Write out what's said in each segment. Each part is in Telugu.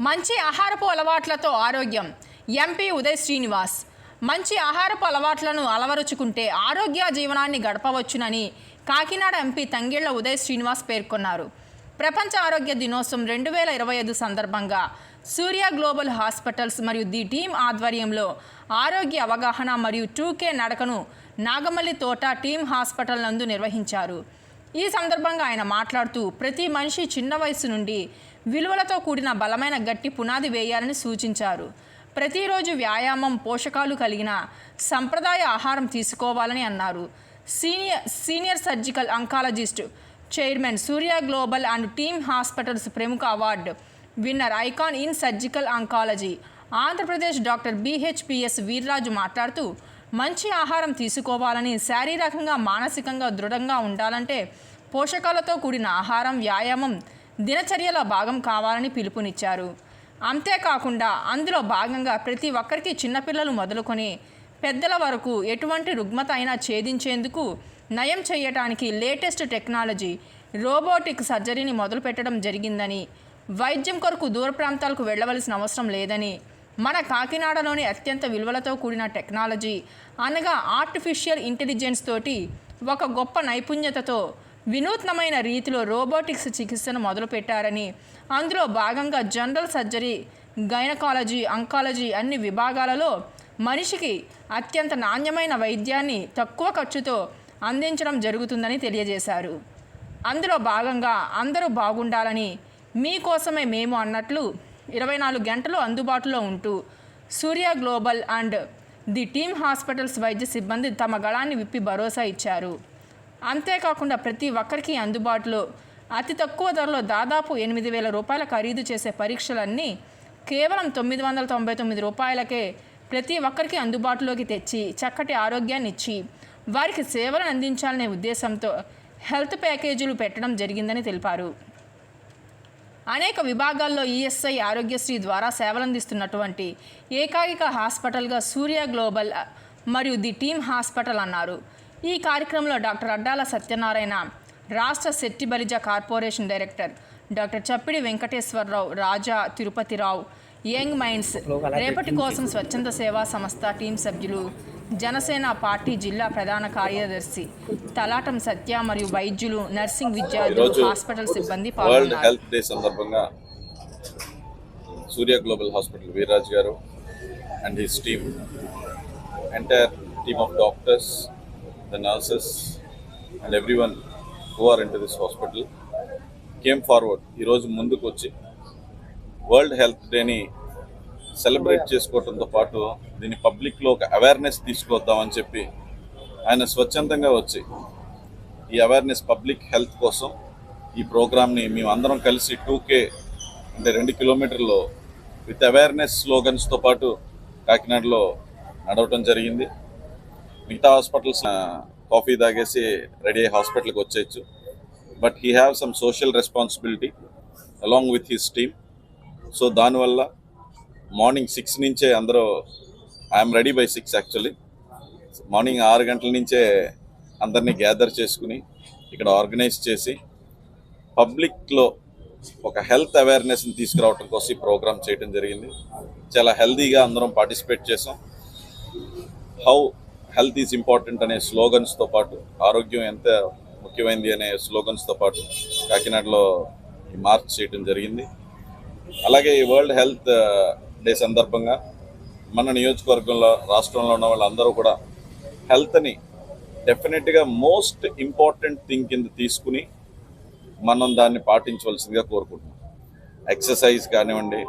మంచి ఆహారపు అలవాట్లతో ఆరోగ్యం. ఎంపీ ఉదయ్ శ్రీనివాస్. మంచి ఆహారపు అలవాట్లను అలవరుచుకుంటే ఆరోగ్య జీవనాన్ని గడపవచ్చునని కాకినాడ ఎంపీ తంగిళ్ళ ఉదయ్ శ్రీనివాస్ పేర్కొన్నారు. ప్రపంచ ఆరోగ్య దినోత్సవం రెండు వేల ఇరవై ఐదు సందర్భంగా సూర్య గ్లోబల్ హాస్పిటల్స్ మరియు ది టీమ్ ఆధ్వర్యంలో ఆరోగ్య అవగాహన మరియు టూకే నడకను నాగమల్లి తోట టీమ్ హాస్పిటల్ నందు నిర్వహించారు. ఈ సందర్భంగా ఆయన మాట్లాడుతూ ప్రతి మనిషి చిన్న వయసు నుండి విలువలతో కూడిన బలమైన గట్టి పునాది వేయాలని సూచించారు. ప్రతిరోజు వ్యాయామం పోషకాలు కలిగిన సంప్రదాయ ఆహారం తీసుకోవాలని అన్నారు. Senior senior surgical oncologist chairman Surya global and team hospitals ప్రముఖ award winner icon in surgical oncology Andhra Pradesh doctor BHPS Veerraju మాట్లాడుతూ మంచి ఆహారం తీసుకోవాలని శారీరకంగా మానసికంగా దృఢంగా ఉండాలంటే పోషకాలతో కూడిన ఆహారం వ్యాయామం దినచర్యలో భాగం కావాలని పిలుపునిచ్చారు. అంతేకాకుండా అందులో భాగంగా ప్రతి ఒక్కరికి చిన్నపిల్లలు మొదలుకొని పెద్దల వరకు ఎటువంటి రుగ్మత అయినా ఛేదించేందుకు నయం చేయటానికి లేటెస్ట్ టెక్నాలజీ రోబోటిక్ సర్జరీని మొదలుపెట్టడం జరిగిందని వైద్యం కొరకు దూర ప్రాంతాలకు వెళ్ళవలసిన అవసరం లేదని మన కాకినాడలోని అత్యంత విలువలతో కూడిన టెక్నాలజీ అనగా ఆర్టిఫిషియల్ ఇంటెలిజెన్స్ తోటి ఒక గొప్ప నైపుణ్యతతో వినూత్నమైన రీతిలో రోబోటిక్స్ చికిత్సను మొదలుపెట్టారని అందులో భాగంగా జనరల్ సర్జరీ గైనకాలజీ అంకాలజీ అన్ని విభాగాలలో మనిషికి అత్యంత నాణ్యమైన వైద్యాన్ని తక్కువ ఖర్చుతో అందించడం జరుగుతుందని తెలియజేశారు. అందులో భాగంగా అందరూ బాగుండాలని మీకోసమే మేము అన్నట్లు ఇరవై నాలుగు గంటలు అందుబాటులో ఉంటూ Surya global and the team hospitals వైద్య సిబ్బంది తమ గళాన్ని విప్పి భరోసా ఇచ్చారు. అంతేకాకుండా ప్రతి ఒక్కరికి అందుబాటులో అతి తక్కువ ధరలో దాదాపు ఎనిమిది వేల రూపాయల ఖరీదు చేసే పరీక్షలన్నీ కేవలం తొమ్మిది వందల తొంభై తొమ్మిది రూపాయలకే ప్రతి ఒక్కరికి అందుబాటులోకి తెచ్చి చక్కటి ఆరోగ్యాన్ని ఇచ్చి వారికి సేవలను అందించాలనే ఉద్దేశంతో హెల్త్ ప్యాకేజీలు పెట్టడం జరిగిందని తెలిపారు. అనేక విభాగాల్లో ఈఎస్ఐ ఆరోగ్యశ్రీ ద్వారా సేవలందిస్తున్నటువంటి ఏకాయిక హాస్పిటల్గా సూర్య గ్లోబల్ మరియు ది టీమ్ హాస్పిటల్ అన్నారు. ఈ కార్యక్రమంలో డాక్టర్ అడ్డాల సత్యనారాయణ రాష్ట్ర Setti Balija corporation director doctor Chappidi Venkateswara Rao Raja Tirupati Rao young minds రేపటి కోసం స్వచ్ఛంద సేవా సంస్థ టీం సభ్యులు జనసేన పార్టీ జిల్లా ప్రధాన కార్యదర్శి తలాటం సత్య మరియు వైద్యులు నర్సింగ్ విద్యార్థులు హాస్పిటల్ సిబ్బంది వరల్డ్ హెల్త్ డే సందర్భంగా సూర్య global hospital Veerraj garu and his team entire team of doctors the nurses and everyone who are are this hospital this hospital came forward ఈరోజు ముందుకు వచ్చి వరల్డ్ హెల్త్ డేని సెలబ్రేట్ చేసుకోవడంతో పాటు దీన్ని పబ్లిక్లో ఒక అవేర్నెస్ తీసుకొద్దామని చెప్పి ఆయన స్వచ్ఛందంగా వచ్చి ఈ అవేర్నెస్ పబ్లిక్ హెల్త్ కోసం ఈ ప్రోగ్రామ్ని మేము అందరం కలిసి టూ కే అంటే రెండు కిలోమీటర్లు విత్ అవేర్నెస్ స్లోగన్స్తో పాటు కాకినాడలో నడవటం జరిగింది. మిగతా హాస్పిటల్స్ కాఫీ తాగేసి రెడీ అయ్యి హాస్పిటల్కి వచ్చేయచ్చు. But he have some social responsibility along with his team. So దానివల్ల మార్నింగ్ సిక్స్ నుంచే అందరూ I'm ready by six actually. Morning ఆరు గంటల నుంచే అందరినీ గ్యాదర్ చేసుకుని ఇక్కడ ఆర్గనైజ్ చేసి పబ్లిక్లో ఒక హెల్త్ అవేర్నెస్ని తీసుకురావడం కోసం ఈ ప్రోగ్రామ్ చేయడం జరిగింది. చాలా హెల్దీగా అందరం పార్టిసిపేట్ చేసాం. హౌ హెల్త్ ఈజ్ ఇంపార్టెంట్ అనే స్లోగన్స్తో పాటు ఆరోగ్యం ఎంత ముఖ్యమైనది అనే స్లోగన్స్తో పాటు కాకినాడలో ఈ మార్చ్ చేయడం జరిగింది. అలాగే ఈ వరల్డ్ హెల్త్ డే సందర్భంగా మన నియోజకవర్గంలో రాష్ట్రంలో ఉన్న వాళ్ళందరూ కూడా హెల్త్ని డెఫినెట్గా మోస్ట్ ఇంపార్టెంట్ థింగ్ కింద తీసుకుని మనం దాన్ని పాటించవలసిందిగా కోరుకుంటున్నాం. ఎక్సర్సైజ్ కానివ్వండి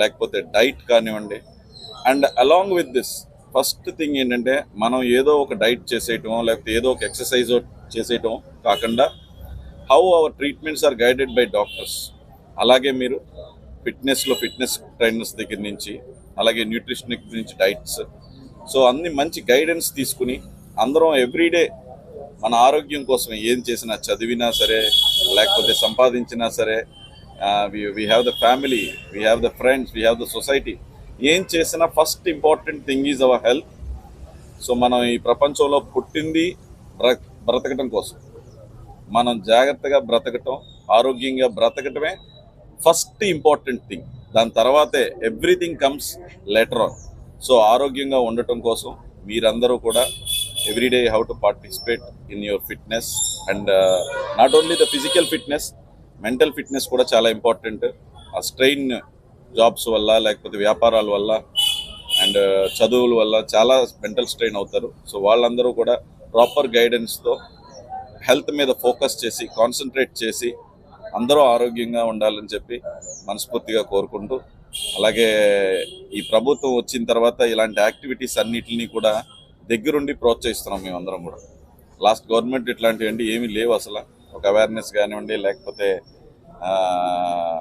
లేకపోతే డైట్ కానివ్వండి and along with this first thing ఏంటంటే మనం ఏదో ఒక డైట్ చేసేయటం లేకపోతే ఏదో ఒక ఎక్సర్సైజ్ చేసేయటం కాకుండా how our treatments are guided by doctors. అలాగే మీరు ఫిట్నెస్లో ఫిట్నెస్ ట్రైనర్స్ దగ్గర నుంచి అలాగే న్యూట్రిషనిక్ నుంచి డైట్స్. సో అన్ని మంచి గైడెన్స్ తీసుకుని అందరం ఎవ్రీడే మన ఆరోగ్యం కోసం ఏం చేసినా చదివినా సరే లేకపోతే సంపాదించినా సరే we have the family we have the friends we have the society ఏం చేసినా first important thing is our health so మనం ఈ ప్రపంచంలో పుట్టింది బ్రతకటం కోసం. మనం జాగ్రత్తగా బ్రతకటం ఆరోగ్యంగా బ్రతకటమే ఫస్ట్ ఇంపార్టెంట్ థింగ్ దాని తర్వాతే everything comes later on so ఆరోగ్యంగా ఉండటం కోసం మీరందరూ కూడా everyday how to participate in your fitness and not only the physical fitness mental fitness కూడా చాలా ఇంపార్టెంట్ ఆ స్ట్రెయిన్ జాబ్స్ వల్ల లేకపోతే వ్యాపారాల వల్ల అండ్ uh, చదువుల వల్ల చాలా మెంటల్ స్ట్రెయిన్ అవుతారు. సో వాళ్ళందరూ కూడా ప్రాపర్ గైడెన్స్తో హెల్త్ మీద ఫోకస్ చేసి కాన్సన్ట్రేట్ చేసి అందరూ ఆరోగ్యంగా ఉండాలని చెప్పి మనస్ఫూర్తిగా కోరుకుంటూ అలాగే ఈ ప్రభుత్వం వచ్చిన తర్వాత ఇలాంటి యాక్టివిటీస్ అన్నిటిని కూడా దగ్గరుండి ప్రోత్సహిస్తున్నాం మేమందరం కూడా. లాస్ట్ గవర్నమెంట్ ఇట్లాంటివి ఏమీ లేవు అసలు. ఒక అవేర్నెస్ కానివ్వండి లేకపోతే uh,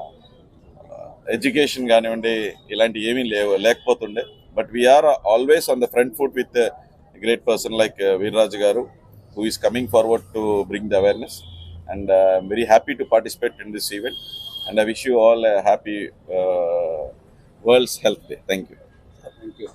ఎడ్యుకేషన్ కానివ్వండి ఇలాంటి ఏమీ లేవు లేకపోతుండే. But we are always on the front foot with great person like Veerraju garu who is coming forward to bring the awareness and I'm very happy to participate in this event and I wish you all happy worlds health day thank you